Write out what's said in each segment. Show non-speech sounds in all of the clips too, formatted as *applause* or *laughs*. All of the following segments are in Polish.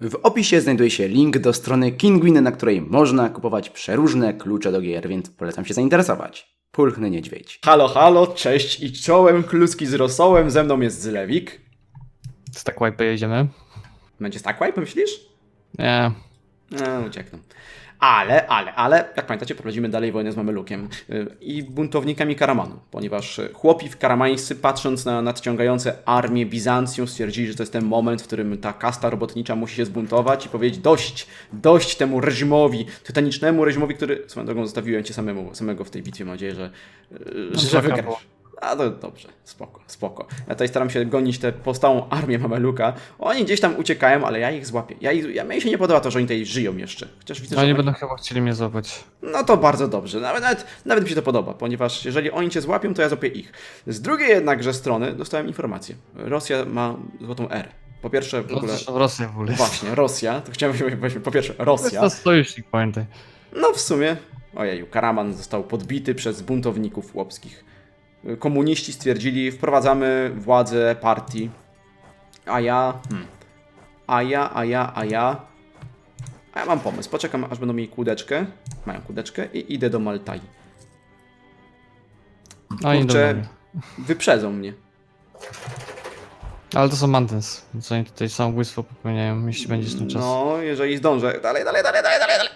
W opisie znajduje się link do strony Kinguin, na której można kupować przeróżne klucze do gier, więc polecam się zainteresować. Pulchny niedźwiedź. Halo, halo, cześć i czołem, kluski z rosołem, ze mną jest Zlewik. Z tak wipe jedziemy? Będzie tak wipe, myślisz? Nie. No, uciekną. Ale, ale, ale, jak pamiętacie, prowadzimy dalej wojnę z Mamelukiem yy, i buntownikami Karamanu, ponieważ y, chłopi w Karamańscy, patrząc na nadciągające armię Bizancjum, stwierdzili, że to jest ten moment, w którym ta kasta robotnicza musi się zbuntować i powiedzieć dość, dość temu reżimowi, tytanicznemu reżimowi, który, swoją drogą, zostawiłem cię samemu, samego w tej bitwie, mam nadzieję, że, yy, że taka wygrasz. A to dobrze, spoko, spoko. Ja tutaj staram się gonić tę powstałą armię Mameluka. Oni gdzieś tam uciekają, ale ja ich złapię. Ja, ich, ja mi się nie podoba to, że oni tutaj żyją jeszcze. Chociaż widzę, że Oni oni- będą chyba chcieli mnie złapać. no to bardzo dobrze. Nawet, nawet, nawet mi się to podoba, ponieważ jeżeli oni cię złapią, to ja złapię ich. Z drugiej jednakże strony dostałem informację. Rosja ma złotą erę. Po pierwsze, w No ogóle. zresztą Rosja w ogóle. Właśnie, Rosja. To chciałem powiedzieć, po pierwsze, To Rosja. jest sojusznik, pamiętaj. No w sumie, ojeju, Karaman został podbity przez buntowników chłopskich. Komuniści stwierdzili, wprowadzamy władzę partii. A ja, hmm, a ja, a ja, a ja, a ja mam pomysł. Poczekam, aż będą mieli kłódeczkę. Mają kłódeczkę i idę do Maltai. Oni Kurczę, do mnie. wyprzedzą mnie. Ale to są Mountains, więc oni tutaj samobójstwo popełniają, jeśli będzie z tym czas. No, jeżeli zdążę. Dalej, dalej, dalej, dalej, dalej, dalej.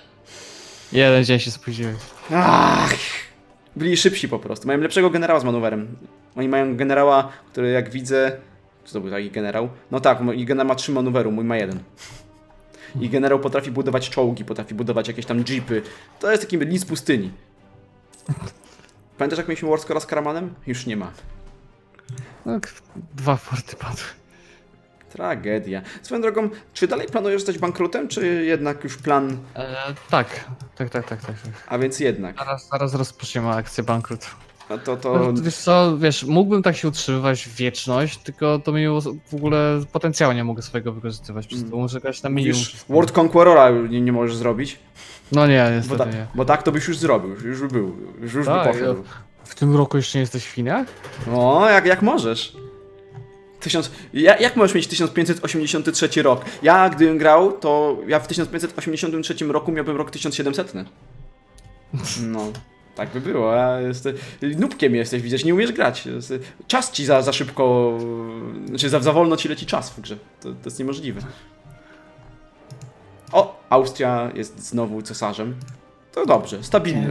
Jeden dzień się spóźniłeś. Ach, byli szybsi po prostu. Mają lepszego generała z manewrem. Oni mają generała, który jak widzę. Co to był taki generał? No tak, mój generał ma trzy manewru, mój ma jeden. I generał potrafi budować czołgi, potrafi budować jakieś tam jeepy. To jest taki nic pustyni. Pamiętasz jak mieliśmy Warscora z Karamanem? Już nie ma. No, dwa forty padły. Tragedia. Swoją drogą, czy dalej planujesz zostać bankrutem, czy jednak już plan, E, tak, tak, tak, tak, tak. tak. a więc jednak? Zaraz, zaraz rozpoczniemy akcję bankrut. No to To... to... Wiesz co, wiesz, mógłbym tak się utrzymywać w wieczność, tylko to mi w ogóle potencjału nie mogę swojego wykorzystywać, przez to muszę grać na minimum. Już World Conquerora nie, nie możesz zrobić. No nie, Bo, niestety ta, nie. bo tak to byś już zrobił, już by był, już, już by Tak, poszedł. W tym roku jeszcze nie jesteś w Chinach? No, jak, jak możesz. Ja, jak możesz mieć 1583 rok? Ja, gdybym grał, to ja w 1583 roku miałbym rok 1700. No, tak by było. Ja jestem, nubkiem jesteś, widzisz, nie umiesz grać. Jest- Czas ci za, za szybko, znaczy za, za wolno ci leci czas w grze. To, to jest niemożliwe. O, Austria jest znowu cesarzem. To dobrze, stabilnie.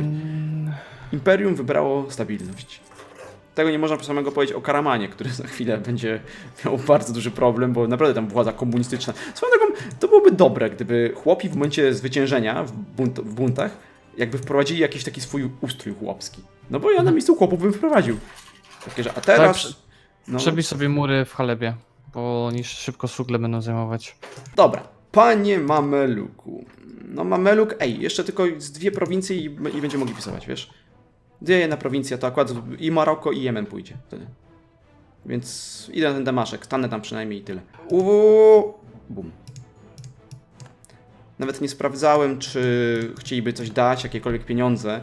Imperium wybrało stabilność. Tego nie można samego powiedzieć o Karamanie, który za chwilę będzie miał bardzo duży problem, bo naprawdę tam władza komunistyczna. Swoją drogą, to byłoby dobre, gdyby chłopi w momencie zwyciężenia w, bunt, w buntach jakby wprowadzili jakiś taki swój ustrój chłopski. No bo ja na miejscu chłopów bym wprowadził. Takie, że a teraz... prze- No, Przebij sobie mury w Halebie, bo oni szybko sugle będą zajmować. dobra. Panie Mameluku. No Mameluk, ej, jeszcze tylko z dwie prowincje i, i będziemy mogli pisować, wiesz? Dwie jedna prowincja, to akurat i Maroko i Jemen pójdzie wtedy. Więc idę na ten Damaszek, stanę tam przynajmniej i tyle. Uuu, bum. Nawet nie sprawdzałem, czy chcieliby coś dać, jakiekolwiek pieniądze,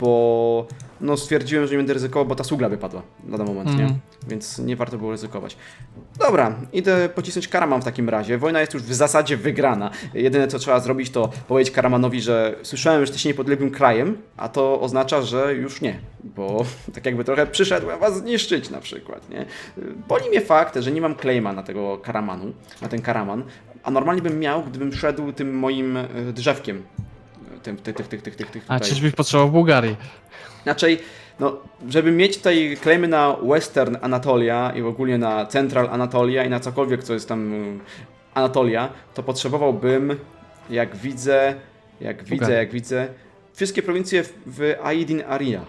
bo no stwierdziłem, że nie będę ryzykował, bo ta sugla wypadła na ten moment, nie? Mhm. Więc nie warto było ryzykować. Dobra, idę pocisnąć Karaman w takim razie. Wojna jest już w zasadzie wygrana. Jedyne co trzeba zrobić to powiedzieć Karamanowi, że słyszałem, że jesteście niepodległym krajem, a to oznacza, że już nie, bo *laughs* tak jakby trochę przyszedłem was zniszczyć na przykład, nie? Boli mnie fakt, że nie mam claima na tego Karamanu, na ten Karaman, a normalnie bym miał, gdybym szedł tym moim e, drzewkiem. Tym, tych, tych, tych, tych, tych, tych A tutaj. czyżbyś potrzebował Bułgarii? Inaczej, no, żeby mieć tutaj claimy na Western Anatolia i ogólnie na Central Anatolia i na cokolwiek, co jest tam y, Anatolia, to potrzebowałbym, jak widzę, jak widzę, jak widzę, wszystkie prowincje w, w Aydin Aria.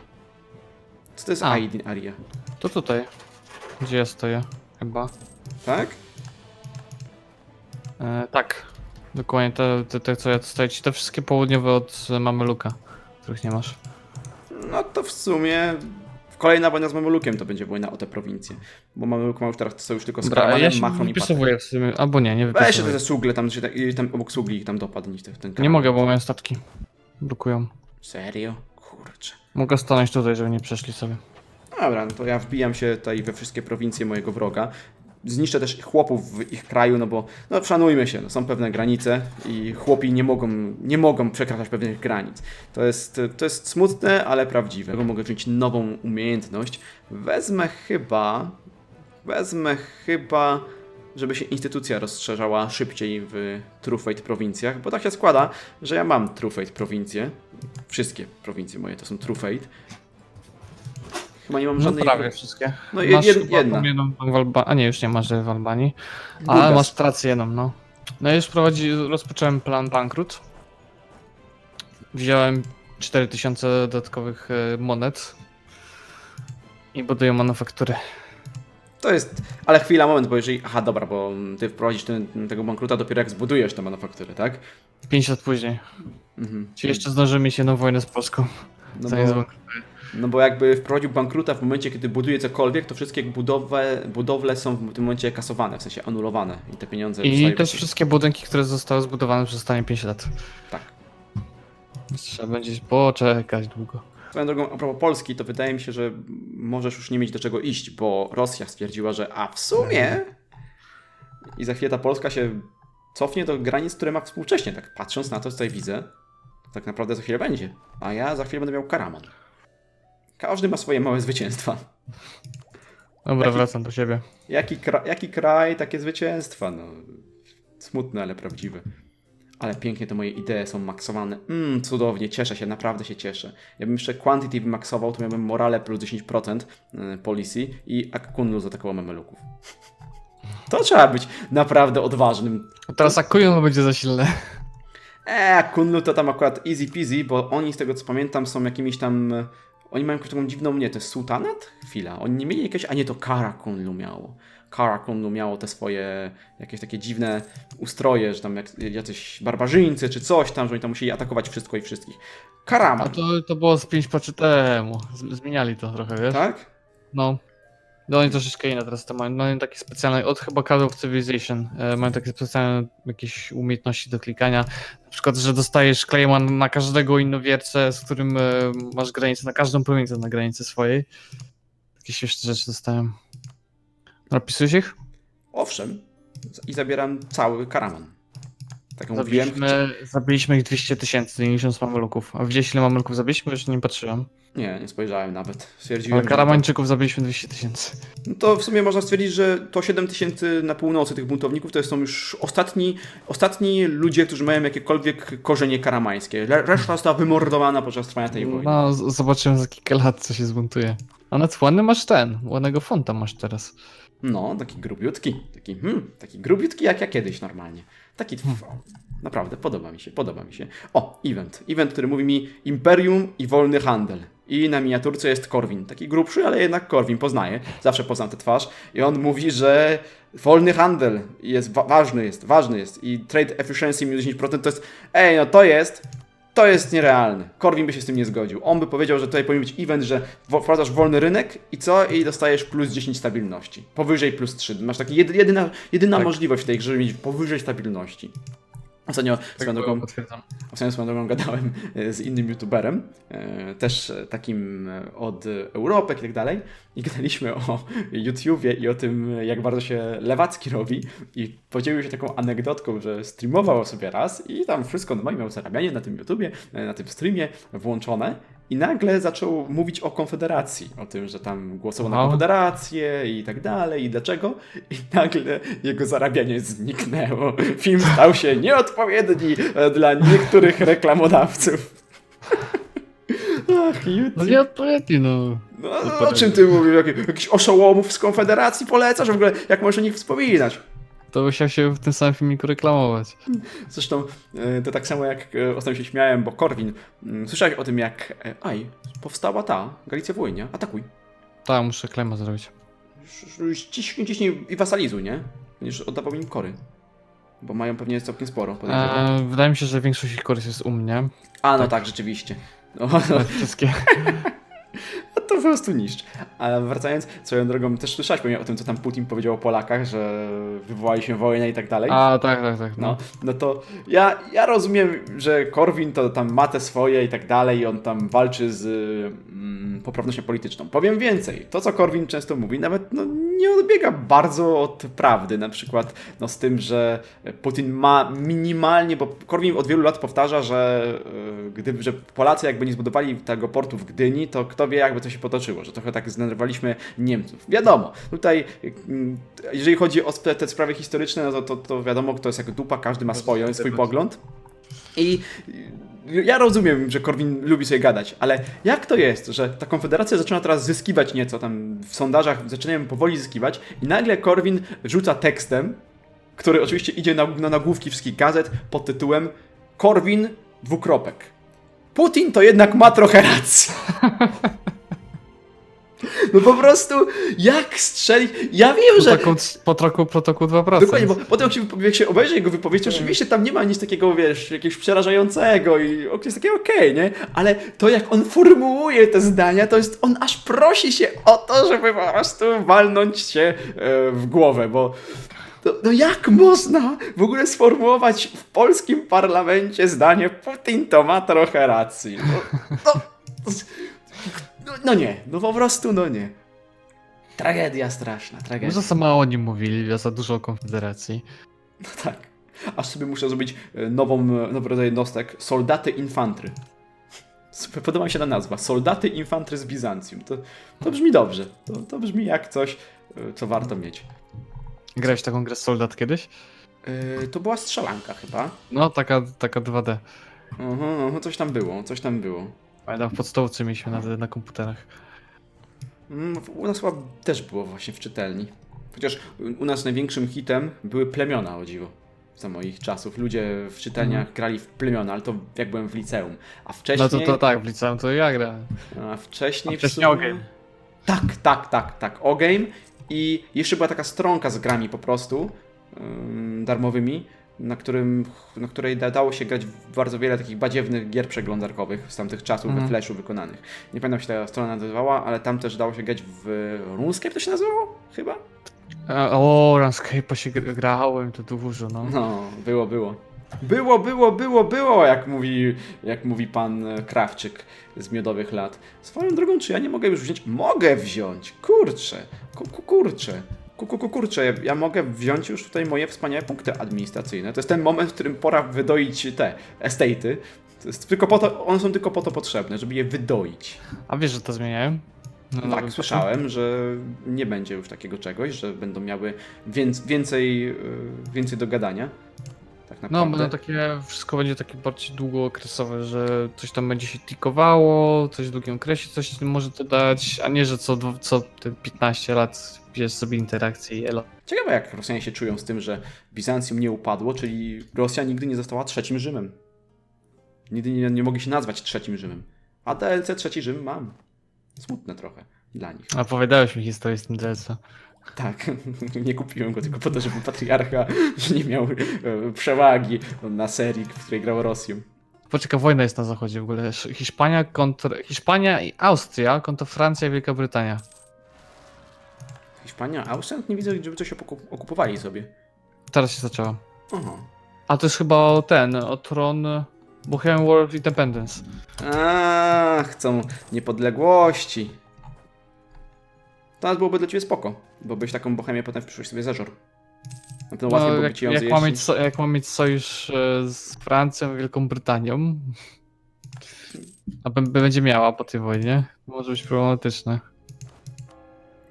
Co to jest A. Aydin Aria? To tutaj, gdzie ja stoję, chyba. Tak? E, tak, dokładnie te, te, te, co ja stoję ci, te wszystkie południowe od Mameluka, których nie masz. No to w sumie kolejna wojna z Mamelukiem to będzie wojna o te prowincje. Bo Mameluk ma już teraz sojusz tylko z Karamanem, ja się Machą i Patem. w sumie, albo nie, nie Weź się wypisowuję. te sugle tam, i tam obok sugli ich tam dopadnij. Ten, ten Nie mogę, bo moje statki blokują. Serio? Kurczę. Mogę stanąć tutaj, żeby nie przeszli sobie. Dobra, no to ja wbijam się tutaj we wszystkie prowincje mojego wroga. Zniszczę też chłopów w ich kraju, no bo no szanujmy się, no, są pewne granice i chłopi nie mogą, nie mogą przekraczać pewnych granic. To jest, to jest smutne, ale prawdziwe. Mogę wziąć nową umiejętność. Wezmę chyba, wezmę chyba, żeby się instytucja rozszerzała szybciej w True Fate prowincjach, bo tak się składa, że ja mam True Fate prowincje. Wszystkie prowincje moje to są True Fate. Chyba nie mam No żadnej... prawie wszystkie. No jed- masz jed- chyba jedna. tą jedną w Alba... A nie, już nie masz że w Albanii. Ale masz trację jedną, no. No i już prowadzi, rozpocząłem plan bankrut. Wziąłem 4000 dodatkowych e, monet. I buduję manufakturę. To jest, ale chwila, moment, bo jeżeli, aha dobra, bo ty wprowadzisz ten, tego bankruta dopiero jak zbudujesz tę manufakturę, tak? 5 lat później. Mhm. Czyli jeszcze zdążymy mieć jedną wojnę z Polską. No bo. No bo jakby wprowadził bankruta w momencie, kiedy buduje cokolwiek, to wszystkie budowle, budowle są w tym momencie kasowane, w sensie anulowane i te pieniądze I też wszystkie budynki, które zostały zbudowane przez ostatnie 5 lat. Tak. Trzeba będzie poczekać długo. Swoją drogą, a propos Polski, to wydaje mi się, że możesz już nie mieć do czego iść, bo Rosja stwierdziła, że a w sumie i za chwilę ta Polska się cofnie do granic, które ma współcześnie. Tak patrząc na to, co tutaj widzę, tak naprawdę za chwilę będzie. A ja za chwilę będę miał Karaman. Każdy ma swoje małe zwycięstwa. Dobra, Jaki- wracam do siebie. Jaki, kra jaki kraj, takie zwycięstwa. No. Smutne, ale prawdziwe. Ale pięknie te moje idee są maksowane. Mmm, cudownie, cieszę się, naprawdę się cieszę. Ja bym jeszcze quantity wymaksował, to miałbym morale plus 10% y, policy i Akkunlu zaatakował memeluków. To trzeba być naprawdę odważnym. A teraz Akuyun będzie za silne. Eee, Kunlu to tam akurat easy peasy, bo oni z tego co pamiętam są jakimiś tam... Oni mają jakąś taką dziwną, nie, to jest sultanat? Chwila, oni nie mieli jakieś, a nie, to Kara Kunlu miało. Kara Kunlu miało te swoje jakieś takie dziwne ustroje, że tam jak, jacyś barbarzyńcy czy coś tam, że oni tam musieli atakować wszystko i wszystkich. A Karaman, to, to było z 5 patchy temu. Zmieniali to trochę, wiesz? tak? No. No oni troszeczkę inne teraz to mają. No oni takie specjalne, od chyba Call of Civilization, e, mają takie specjalne jakieś umiejętności do klikania. Na przykład, że dostajesz Clayman na każdego innowiercę, z którym e, masz granicę, na każdą prowincję na granicy swojej. Takie śmieszne rzeczy dostałem. Napisujesz ich? Owszem. I zabieram cały Karaman. Tak jak mówiłem, Zabiliśmy, zabiliśmy ich 200 tysięcy, 90 mameluków. A widzieliście ile mameluków zabiliśmy? Już nie patrzyłem. nie, nie spojrzałem nawet. Stwierdziłem, Ale że- karamańczyków zabiliśmy 200 tysięcy. No to w sumie można stwierdzić, że to 7 tysięcy na północy tych buntowników to są już ostatni, ostatni ludzie, którzy mają jakiekolwiek korzenie karamańskie. Reszta została wymordowana podczas trwania tej wojny. No, z- zobaczymy za kilka lat, co się zbuntuje. A nawet ładny masz ten, ładnego fonta masz teraz. No, taki grubiutki. Taki, hmm, taki grubiutki jak ja kiedyś normalnie. Taki, o, naprawdę, podoba mi się, podoba mi się. O, event. Event, który mówi mi Imperium i wolny handel. I na miniaturce jest Korwin. Taki grubszy, ale jednak Korwin, poznaję. Zawsze poznam tę twarz. I on mówi, że wolny handel jest wa- ważny, jest, ważny jest. I trade efficiency minus 10% to jest, ej, no to jest, to jest nierealne. Korwin by się z tym nie zgodził. On by powiedział, że tutaj powinien być event, że wprowadzasz wolny rynek i co? I dostajesz plus 10 stabilności. Powyżej plus 3. Masz taki jedy, jedyna, jedyna Tak. możliwość w tej grze, żeby mieć powyżej stabilności. Ostatnio swoją drogą. Ostatnio swoją drogą gadałem e, z innym youtuberem, e, też takim e, od Europek i tak dalej. I gadaliśmy o YouTubie i o tym, jak bardzo się lewacki robi. I podzielił się taką anegdotką, że streamował sobie raz i tam wszystko normalnie miał zarabianie na tym YouTubie, na tym streamie włączone. I nagle zaczął mówić o Konfederacji, o tym, że tam głosował na. Konfederację i tak dalej, i dlaczego. I nagle jego zarabianie zniknęło. Film stał się nieodpowiedni e, dla niektórych reklamodawców. *laughs* Ach, No YouTube. nieodpowiedni, no. No, o czym ty mówisz? Jak, jakiś oszołomów z Konfederacji polecasz? W ogóle jak możesz o nich wspominać? To musiał się w tym samym filmiku reklamować. Zresztą e, to tak samo jak e, ostatnio się śmiałem, bo Korwin, mm, słyszałeś o tym jak, e, aj, powstała ta, Galicja Wojnia, atakuj. Tak, muszę klema zrobić. Ciśnij, ciśnij i wasalizuj, nie? Będziesz oddawał im kory. Bo mają pewnie całkiem sporo, podejrzewam. E, wydaje mi się, że większość ich korys jest u mnie. A, no tak, rzeczywiście. No, *laughs* no, wszystkie. *laughs* to po prostu niszcz. Ale wracając, swoją drogą, też słyszałeś pewnie o tym, co tam Putin powiedział o Polakach, że wywołali się wojnę i tak dalej. A, tak, tak, tak. No, No. no to ja, ja rozumiem, że Korwin to tam ma te swoje i tak dalej, i on tam walczy z mm, poprawnością polityczną. Powiem więcej, to co Korwin często mówi, nawet no, nie odbiega bardzo od prawdy. Na przykład no, z tym, że Putin ma minimalnie, bo Korwin od wielu lat powtarza, że, e, gdy, że Polacy jakby nie zbudowali tego portu w Gdyni, to kto wie jakby to się potoczyło, że trochę tak zdenerwowaliśmy Niemców. Wiadomo, tutaj mm, jeżeli chodzi o sp- te sprawy historyczne, no to, to, to wiadomo kto jest jak dupa, każdy ma swoje, swój pogląd. I ja rozumiem, że Korwin lubi sobie gadać, ale jak to jest, że ta konfederacja zaczyna teraz zyskiwać nieco, tam w sondażach zaczynają powoli zyskiwać i nagle Korwin rzuca tekstem, który oczywiście idzie na, na nagłówki wszystkich gazet pod tytułem Korwin dwukropek. Putin to jednak ma trochę racji. *laughs* *laughs* No po prostu, jak strzelić? Ja wiem, że... Protokół, protokół, protokół 2%. Dokładnie, bo potem jak się, jak się obejrzy jego wypowiedź, to oczywiście tam nie ma nic takiego, wiesz, jakiegoś przerażającego i ok, jest takie okej, nie? Ale to jak on formułuje te zdania, to jest, on aż prosi się o to, żeby po prostu walnąć się e, w głowę, bo no, no jak można w ogóle sformułować w polskim parlamencie zdanie Putin to ma trochę racji? No, no, no, no nie, no po prostu no nie. Tragedia straszna, tragedia. Może za mało o nim mówili, za dużo o Konfederacji. No tak. Aż sobie muszę zrobić e, nową, e, nowy rodzaj jednostek. Soldaty infantry. Super, Podoba mi się ta nazwa. Soldaty infantry z Bizancjum. To, to brzmi dobrze. To, to brzmi jak coś, e, co warto mieć. Grałeś taką grę Soldat kiedyś? E, To była strzelanka chyba. No, taka, taka 2D. Mhm, mhm, coś tam było, coś tam było. Pamiętam, w podstawce mieliśmy na, na komputerach. Mm, U nas chyba też było właśnie w czytelni. Chociaż u nas największym hitem były plemiona, o dziwo. Za moich czasów. Ludzie w czytelniach grali w plemiona, ale to jak byłem w liceum. A wcześniej... No to, to tak, w liceum to ja grałem. A wcześniej, A wcześniej w sumie- Ogame. Tak, tak, tak, tak. Ogame i jeszcze była taka stronka z grami po prostu ym, darmowymi, na, którym, na której da, dało się grać bardzo wiele takich badziewnych gier przeglądarkowych z tamtych czasów Mhm. we Flashu wykonanych. Nie pamiętam jak się ta strona nazywała, ale tam też dało się grać w RuneScape to się nazywało? Chyba? A, O, Runscape'a się gr- grałem, to dużo, no. No, było, było. Było, było, było, było, jak mówi, jak mówi pan e, Krawczyk z miodowych lat. Swoją drogą, czy ja nie mogę już wziąć? Mogę wziąć! Kurczę! Ku, ku, kurczę! Ku, ku, ku, kurczę, ja, mogę wziąć już tutaj moje wspaniałe punkty administracyjne. To jest ten moment, w którym pora wydoić te estate'y. Tylko po to, one są tylko po to potrzebne, żeby je wydoić. A wiesz, że to zmieniałem? No, tak, słyszałem, że nie będzie już takiego czegoś, że będą miały więc, więcej, yy, więcej do gadania. Tak No, będą takie, wszystko będzie takie bardziej długookresowe, że coś tam będzie się tikowało, coś w długim okresie, coś może to dać, a nie, że co, co te 15 lat bierz sobie interakcje i elo. Ciekawe, jak Rosjanie się czują z tym, że Bizancjum nie upadło, czyli Rosja nigdy nie została trzecim Rzymem. Nigdy nie, nie mogli się nazwać trzecim Rzymem. A DLC trzeci Rzym mam. Smutne trochę dla nich. A opowiadałeś mi historię z tym DLC. Tak, *laughs* nie kupiłem go tylko po to, żeby patriarcha *laughs* nie miał e, przewagi na serii, w której grał Rosją. Poczekaj, wojna jest na zachodzie w ogóle. Sz- Hiszpania kontra... Hiszpania i Austria kontra Francja i Wielka Brytania. Hiszpania, Austria? Nie widzę, żeby coś okup- okupowali sobie. Teraz się zaczęła. Aha. A to jest chyba o ten, o tron Bohemian War of Independence. A, chcą niepodległości. To byłoby dla ciebie spoko, bo byś taką bohemię potem w przyszłości sobie zażor. Na pewno łatwiej No, byłoby jak, ci ją jak, zjeść. mam mieć, so- jak mam mieć sojusz e, z Francją i Wielką Brytanią, *laughs* a b- będzie miała po tej wojnie, może być problematyczne.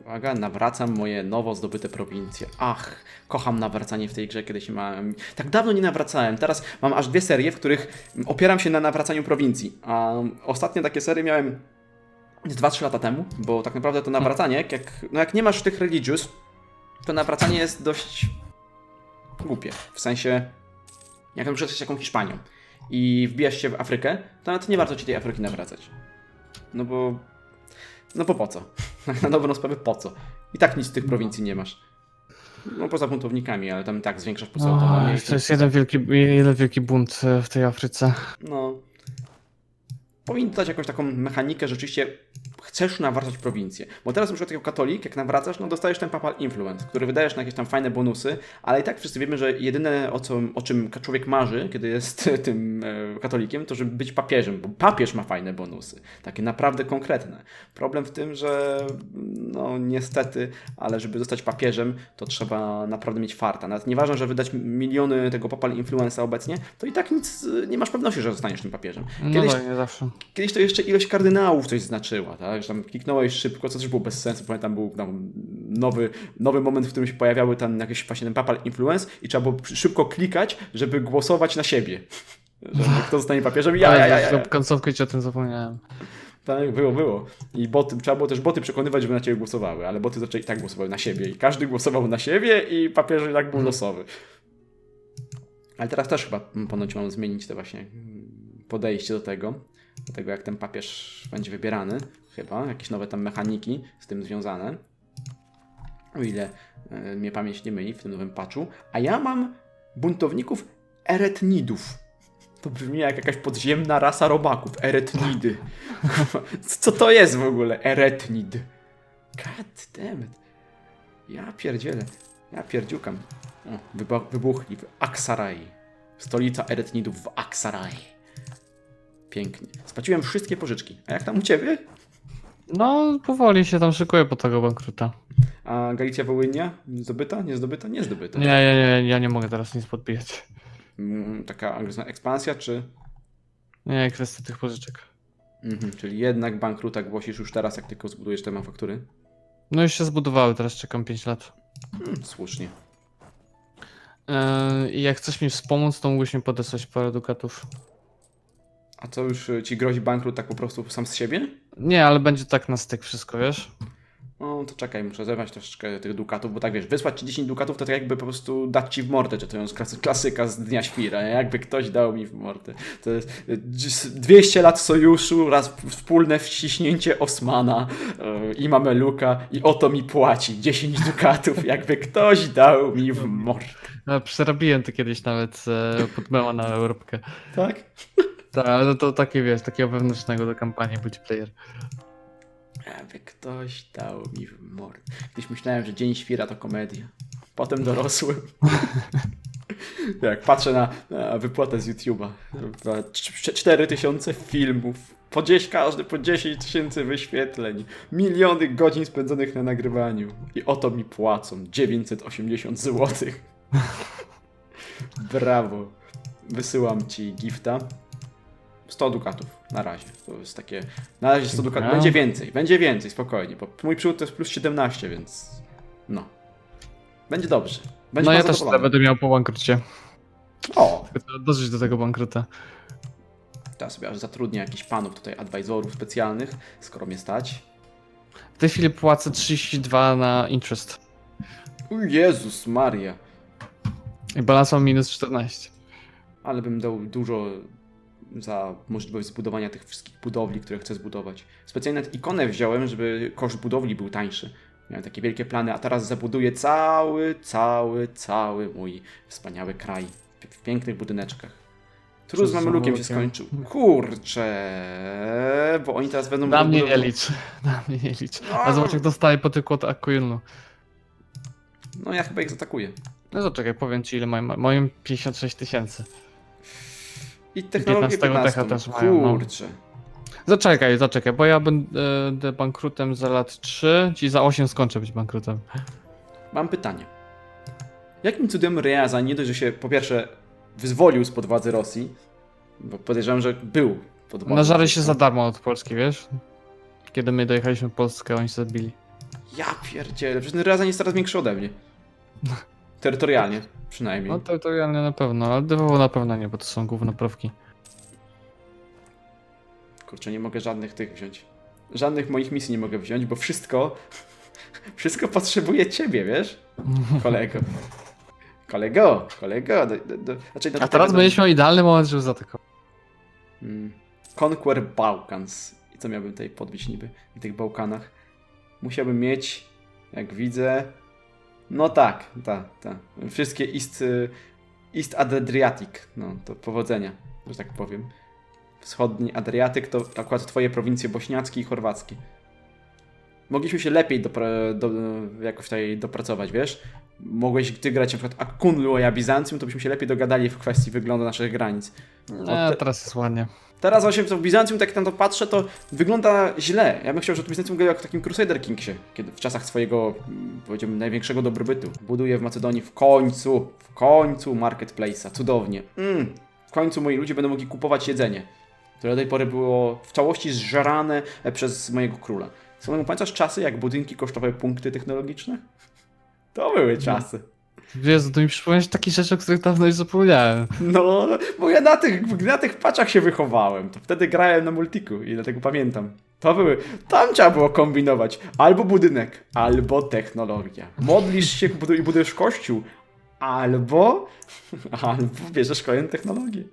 Uwaga, nawracam moje nowo zdobyte prowincje. Ach, kocham nawracanie w tej grze, kiedyś mam... Tak dawno nie nawracałem. Teraz mam aż dwie serie, w których opieram się na nawracaniu prowincji. A ostatnie takie serie miałem z 2-3 lata temu, bo tak naprawdę to nawracanie, jak, no jak nie masz tych religious, to nawracanie jest dość głupie. W sensie, jak na przykład jesteś Hiszpanią i wbijasz się w Afrykę, to nawet nie warto ci tej Afryki nawracać. No bo... No bo po co? *laughs* Na dobrą sprawę po co? I tak nic z tych prowincji nie masz. No poza buntownikami, ale tam i tak zwiększasz po prostu Oj, autonomię. to jest jeden wielki, jeden wielki bunt e, w tej Afryce. No. Powinni dać jakąś taką mechanikę rzeczywiście chcesz nawracać prowincję. Bo teraz na przykład jako katolik, jak nawracasz, no dostajesz ten papal influence, który wydajesz na jakieś tam fajne bonusy, ale i tak wszyscy wiemy, że jedyne o, co, o czym człowiek marzy, kiedy jest *laughs* tym e, katolikiem, to żeby być papieżem, bo papież ma fajne bonusy, takie naprawdę konkretne. Problem w tym, że no niestety, ale żeby zostać papieżem, to trzeba naprawdę mieć farta. Nawet nieważne, że wydać miliony tego papal influenza obecnie, to i tak nic, nie masz pewności, że zostaniesz tym papieżem. No Kiedyś, tak, nie zawsze. Kiedyś to jeszcze ilość kardynałów coś znaczyła, tak? Że tam kliknąłeś szybko, co też było bez sensu. Pamiętam, był tam nowy, nowy moment, w którym się pojawiały tam jakieś właśnie ten papal influence i trzeba było szybko klikać, żeby głosować na siebie. *laughs* Że kto zostanie papieżem i ja, ja, ja, ja, ja. Końcówkę ci o tym zapomniałem. Tak, było, było. I boty, trzeba było też boty przekonywać, żeby na ciebie głosowały, ale boty zaczęli i tak głosowały na siebie i każdy głosował na siebie i papież i tak był losowy. Ale teraz też chyba mm, ponoć mam zmienić to właśnie mm, podejście do tego, do tego jak ten papież będzie wybierany, chyba, jakieś nowe tam mechaniki z tym związane. O ile e, mnie pamięć nie myli w tym nowym patchu. A ja mam buntowników eretnidów. To brzmi jak jakaś podziemna rasa robaków. Eretnidy. *laughs* Co to jest w ogóle? Eretnid. God damn it. Ja pierdzielę. Ja pierdziukam. O, wybuchli w Aksarai. Stolica Eretnidów w Aksarai. Pięknie. Spłaciłem wszystkie pożyczki. A jak tam u ciebie? No, powoli się tam szykuje po tego bankruta. A Galicja Wołynia? Zdobyta? Nie zdobyta? Nie zdobyta. Nie, nie, nie, ja nie mogę teraz nic podbijać. Mm, Taka agresywna ekspansja, czy... Nie, kwestia tych pożyczek. Mhm, czyli jednak bankruta głosisz już teraz, jak tylko zbudujesz te manufaktury? No już się zbudowały, teraz czekam 5 lat. Hmm, słusznie. Yy, I jak chcesz mi wspomóc, to mógłbyś mi podesłać parę dukatów. A co już y, ci grozi bankrut tak po prostu sam z siebie? Nie, ale będzie tak na styk wszystko, wiesz? No to czekaj, muszę zerwać troszeczkę tych dukatów, bo tak wiesz, wysłać ci 10 dukatów to tak jakby po prostu dać ci w mordę, czytając klasy, klasyka z Dnia Świra, nie? jakby ktoś dał mi w mordę. To jest y, 200 lat sojuszu, raz wspólne wciśnięcie Osmana yy, i Mameluka i oto mi płaci 10 dukatów, jakby ktoś dał mi w mordę. Ja przerobiłem to kiedyś nawet e, pod na Europkę. Tak? Tak, ale to takie wiesz, takiego wewnętrznego do kampanii multiplayer. Jakby ktoś dał mi w mordę. Kiedyś myślałem, że Dzień Świra to komedia. Potem dorosłem. *laughs* Jak patrzę na, na wypłatę z YouTube'a. 4000 filmów. Po 10, każdy po 10 tysięcy wyświetleń. Miliony godzin spędzonych na nagrywaniu. I oto mi płacą 980 zł. *laughs* Brawo. Wysyłam ci gifta. 100 dukatów na razie. To jest takie. Na razie 100 dukatów. Dziękuję. Będzie więcej, będzie więcej, spokojnie. Bo mój przód to jest plus 17, więc. No. Będzie dobrze. Będzie no ja też tyle będę miał po bankrucie. O! Dożyć do tego bankruta. Teraz sobie aż zatrudnię jakichś panów tutaj, advisorów specjalnych, skoro mnie stać. W tej chwili płacę 32 na interest. O Jezus Maria. I balans mam minus 14. Ale bym dał dużo za możliwość zbudowania tych wszystkich budowli, które chcę zbudować. Specjalnie nawet ikonę wziąłem, żeby koszt budowli był tańszy. Miałem takie wielkie plany, a teraz zabuduję cały, cały, cały mój wspaniały kraj w- pięknych budyneczkach. Trud z Mamelukiem się skończył. Kurczę, bo oni teraz będą... Na mnie nie licz. *laughs* Na mnie nie licz. A zobacz jak dostaję po tylko Akujunu. No ja chyba ich zaatakuję. No to czekaj, powiem ci ile mają. Mają 56 tysięcy. I technologię 15 15. techa też mają, no. Kurczę. Zaczekaj, zaczekaj, bo ja będę bankrutem za lat 3, ci za 8 skończę być bankrutem. Mam pytanie. Jakim cudem Reaza nie dość, że się po pierwsze wyzwolił spod władzy Rosji, bo podejrzewam, że był pod władzą. Nażarli się za darmo od Polski, wiesz? Kiedy my dojechaliśmy w Polskę, oni się zabili. Ja pierdzielę, przecież ten Reazan jest coraz większy ode mnie. *laughs* Terytorialnie przynajmniej. No terytorialnie na pewno, ale DWO na pewno nie, bo to są gównoprawki. Kurczę, nie mogę żadnych tych wziąć. Żadnych moich misji nie mogę wziąć, bo wszystko... *laughs* Wszystko potrzebuje ciebie, wiesz? *laughs* Kolego. Kolego, kolego. Do, do, do, znaczy, do A teraz będziesz miał idealny moment, żeby zaatakować. Mm. Conquer Balkans. I co miałbym tutaj podbić niby na tych Bałkanach? Musiałbym mieć, jak widzę... No tak, tak, tak. Wszystkie East, y, East Adriatic. No, to powodzenia, że tak powiem. Wschodni Adriatyk to akurat twoje prowincje bośniackie i chorwackie. mogliśmy się lepiej dopra- do, jakoś tutaj dopracować, wiesz? Mogłeś ty grać na przykład Akunlu, a ja Bizancjum, to byśmy się lepiej dogadali w kwestii wyglądu naszych granic. No, te- teraz jest ładnie. Teraz właśnie to w Bizancjum, tak jak na to patrzę, to wygląda źle. Ja bym chciał, żeby Bizancjum wyglądał jak w takim Crusader Kingsie, kiedy w czasach swojego, powiedziałbym, największego dobrobytu. Buduje w Macedonii w końcu, w końcu marketplace'a, cudownie. Mm, w końcu moi ludzie będą mogli kupować jedzenie, które do tej pory było w całości zżerane e, przez mojego króla. Są pamiętasz czasy, jak budynki kosztowały punkty technologiczne? *laughs* To były czasy. Jezu, to mi przypomniałeś takie rzeczy, o których dawno już zapomniałem. No, bo ja na tych, na tych paczach się wychowałem. To wtedy grałem na multiku i dlatego pamiętam. To były. Tam trzeba było kombinować. Albo budynek, albo technologia. Modlisz się i budujesz kościół, albo. albo bierzesz kolejną technologię.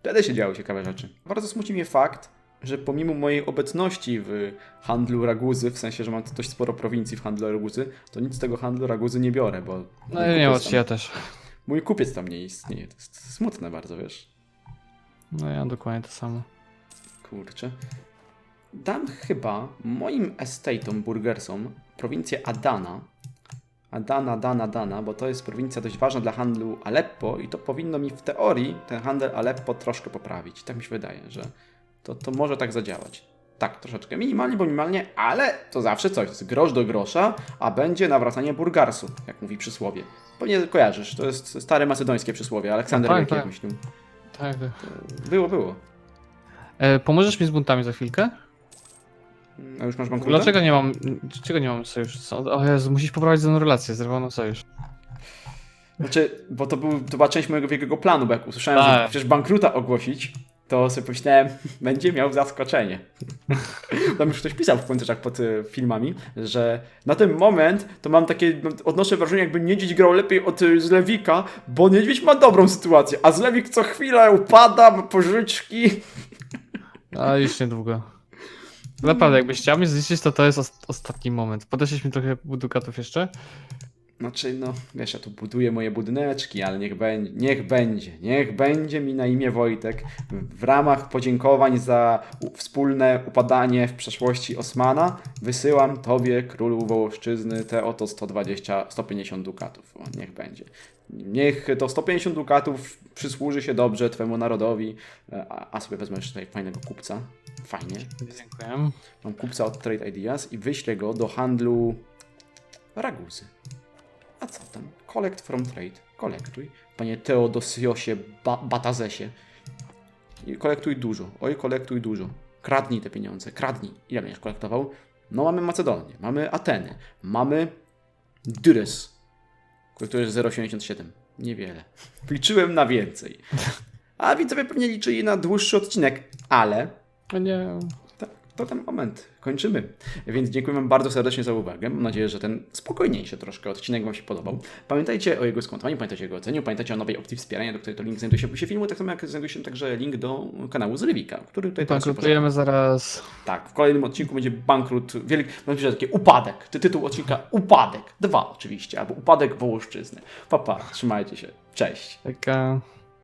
Wtedy się działy ciekawe rzeczy. Bardzo smuci mnie fakt, że pomimo mojej obecności w handlu raguzy, w sensie, że mam dość sporo prowincji w handlu raguzy, to nic z tego handlu raguzy nie biorę, bo. No nie tam- ja też. Mój kupiec tam nie istnieje. To jest smutne bardzo, wiesz. No ja dokładnie to samo. Kurczę. Dam chyba moim estate'om, burgersom, prowincję Adana. Adana, Adana, Adana, bo to jest prowincja dość ważna dla handlu Aleppo i to powinno mi w teorii ten handel Aleppo troszkę poprawić. Tak mi się wydaje, że to, to może tak zadziałać. Tak, troszeczkę minimalnie, bo minimalnie, ale to zawsze coś, z grosz do grosza, a będzie nawracanie Burgarsu, jak mówi przysłowie. Pewnie kojarzysz, to jest stare macedońskie przysłowie, Aleksander Tak, Wielki, tak. myślił. Tak. Było, było. E, pomożesz mi z buntami za chwilkę? A już masz bankrutę? Dlaczego nie mam. Dlaczego nie mam sojuszu? O Jezu, musisz poprawić ze mną relację, zerwano sojusz. Znaczy, bo to, był, to była część mojego wielkiego planu, bo jak usłyszałem, że Tak. przecież bankruta ogłosić, to sobie pomyślałem, *laughs* będzie miał zaskoczenie. Tam już ktoś pisał w komentarzach pod y, filmami, że na ten moment to mam takie, no, odnoszę wrażenie, jakby Niedźwiedź grał lepiej od y, Zlewika, bo Niedźwiedź ma dobrą sytuację, a Zlewik co chwilę upada, ma pożyczki. A już niedługo. Naprawdę, jakbyś chciał mnie zniszczyć, to to jest os- ostatni moment. Podeszliś mi trochę dukatów jeszcze? Znaczy, no, wiesz, ja tu buduję moje budyneczki, ale niech będzie, niech będzie, niech będzie mi na imię Wojtek w ramach podziękowań za wspólne upadanie w przeszłości Osmana wysyłam Tobie, królu Wołoszczyzny, te oto 120, 150 dukatów. O, niech będzie. Niech to 150 dukatów przysłuży się dobrze Twemu narodowi, e, a, a sobie wezmę jeszcze tutaj fajnego kupca. Fajnie. Dziękuję. Mam kupca od Trade Ideas i wyślę go do handlu Raguzy. A co tam? Collect from trade. Kolektuj. Panie Teodosiosie ba Batazesie. I kolektuj dużo. Oj, kolektuj dużo. Kradnij te pieniądze. Kradnij. Ile będziesz kolektował? No mamy Macedonię, mamy Ateny, mamy Dyres, który jest 0,77. Niewiele. Liczyłem na więcej. *laughs* A widzowie pewnie liczyli na dłuższy odcinek, ale nie. To ten moment. Kończymy. Więc dziękuję Wam bardzo serdecznie za uwagę. Mam nadzieję, że ten spokojniejszy troszkę odcinek Wam się podobał. Pamiętajcie o jego skontowaniu, pamiętajcie o jego oceniu, pamiętajcie o nowej opcji wspierania, do której to link znajduje się w opisie filmu, tak samo jak znajduje się także link do kanału Zrywika, który tutaj teraz Bankrutujemy zaraz. tak, w kolejnym odcinku będzie bankrut, wielki, będzie taki upadek. Ty tytuł odcinka Upadek. Dwa oczywiście, albo Upadek Wołoszczyzny. Papa, trzymajcie się. Cześć. Taka.